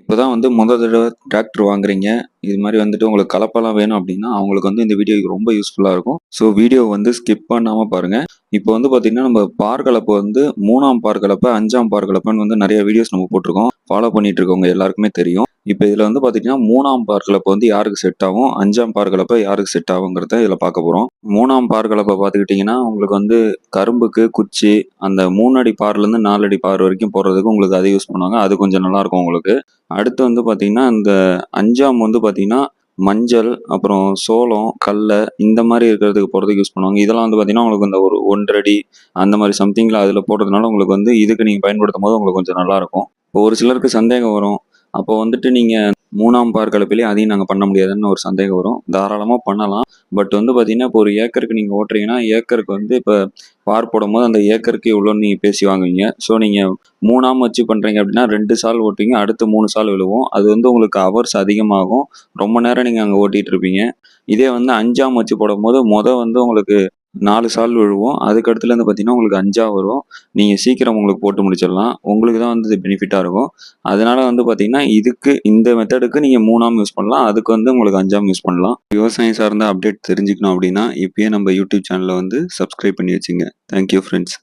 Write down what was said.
இப்போ தான் வந்து முதல் தடவை டிராக்டர் வாங்குறீங்க. இது மாதிரி வந்துட்டு உங்களுக்கு கலப்பெல்லாம் வேணும் அப்படின்னா அவங்களுக்கு வந்து இந்த வீடியோ ரொம்ப யூஸ்ஃபுல்லாக இருக்கும். ஸோ வீடியோ வந்து ஸ்கிப் பண்ணாமல் பாருங்கள் இப்போ வந்து பார்த்தீங்கன்னா நம்ம பார்கலப்பை வந்து மூணாம் பார்கலப்பை அஞ்சாம் பார்கலப்பைன்னு வந்து நிறைய வீடியோஸ் நம்ம போட்டிருக்கோம். ஃபாலோ பண்ணிட்டு இருக்கவங்க எல்லாருக்குமே தெரியும். இப்போ இதில் வந்து பார்த்தீங்கன்னா மூணாம் பார்க்கலப்ப வந்து யாருக்கு செட் ஆகும்? அஞ்சாம் பார்க்கலப்ப யாருக்கு செட் ஆகுங்கிறத இதில் பார்க்க போகிறோம் மூணாம் பார்க்கலப்ப பார்த்துக்கிட்டிங்கன்னா உங்களுக்கு வந்து கரும்புக்கு குச்சி அந்த மூணடி பார்லேருந்து நாலு அடி பார் வரைக்கும் போடுறதுக்கு உங்களுக்கு அதை யூஸ் பண்ணுவாங்க. அது கொஞ்சம் நல்லாயிருக்கும் உங்களுக்கு. அடுத்து வந்து பார்த்தீங்கன்னா இந்த அஞ்சாம் வந்து பார்த்தீங்கன்னா மஞ்சள் அப்புறம் சோளம் கல்லை இந்த மாதிரி இருக்கிறதுக்கு போகிறதுக்கு யூஸ் பண்ணுவாங்க. இதெல்லாம் வந்து பார்த்தீங்கன்னா உங்களுக்கு இந்த ஒரு ஒன்றரை அந்த மாதிரி சம்திங்கில் அதில் போடுறதுனால உங்களுக்கு வந்து இதுக்கு நீங்கள் பயன்படுத்தும் போது உங்களுக்கு கொஞ்சம் நல்லாயிருக்கும். இப்போ ஒரு சிலருக்கு சந்தேகம் வரும். அப்போ வந்துட்டு நீங்கள் மூணாம் பார் கலப்பிலே அதையும் நாங்கள் பண்ண முடியாதுன்னு ஒரு சந்தேகம் வரும். தாராளமாக பண்ணலாம். பட் வந்து பார்த்தீங்கன்னா இப்போ ஒரு ஏக்கருக்கு நீங்கள் ஓட்டுறீங்கன்னா ஏக்கருக்கு வந்து இப்போ பார் போடும்போது அந்த ஏக்கருக்கு இவ்வளோன்னு நீங்கள் பேசி வாங்குவீங்க. ஸோ நீங்கள் மூணாம் வச்சு பண்ணுறீங்க அப்படின்னா ரெண்டு சால் ஓட்டுவீங்க அடுத்து மூணு சால் விழுவும். அது வந்து உங்களுக்கு ஹவர்ஸ் அதிகமாகும். ரொம்ப நேரம் நீங்கள் அங்கே ஓட்டிகிட்டு இருப்பீங்க. இதே வந்து அஞ்சாம் வச்சு போடும்போது மொதல் வந்து உங்களுக்கு நாலு சால் விழுவும். அதுக்கடுத்துலேருந்து பார்த்தீங்கன்னா உங்களுக்கு அஞ்சா வரும். நீங்கள் சீக்கிரம் உங்களுக்கு போட்டு முடிச்சிடலாம். உங்களுக்கு தான் வந்து இது பெனிஃபிட்டாக இருக்கும். அதனால் வந்து பார்த்தீங்கன்னா இதுக்கு இந்த மெத்தடுக்கு நீங்கள் மூணாம் யூஸ் பண்ணலாம். அதுக்கு வந்து உங்களுக்கு அஞ்சாம் யூஸ் பண்ணலாம். விவசாயம் சார்ந்த அப்டேட் தெரிஞ்சுக்கணும் அப்படின்னா இப்பயே நம்ம யூடியூப் சேனலை வந்து சப்ஸ்கிரைப் பண்ணி வச்சுங்க. Thank you friends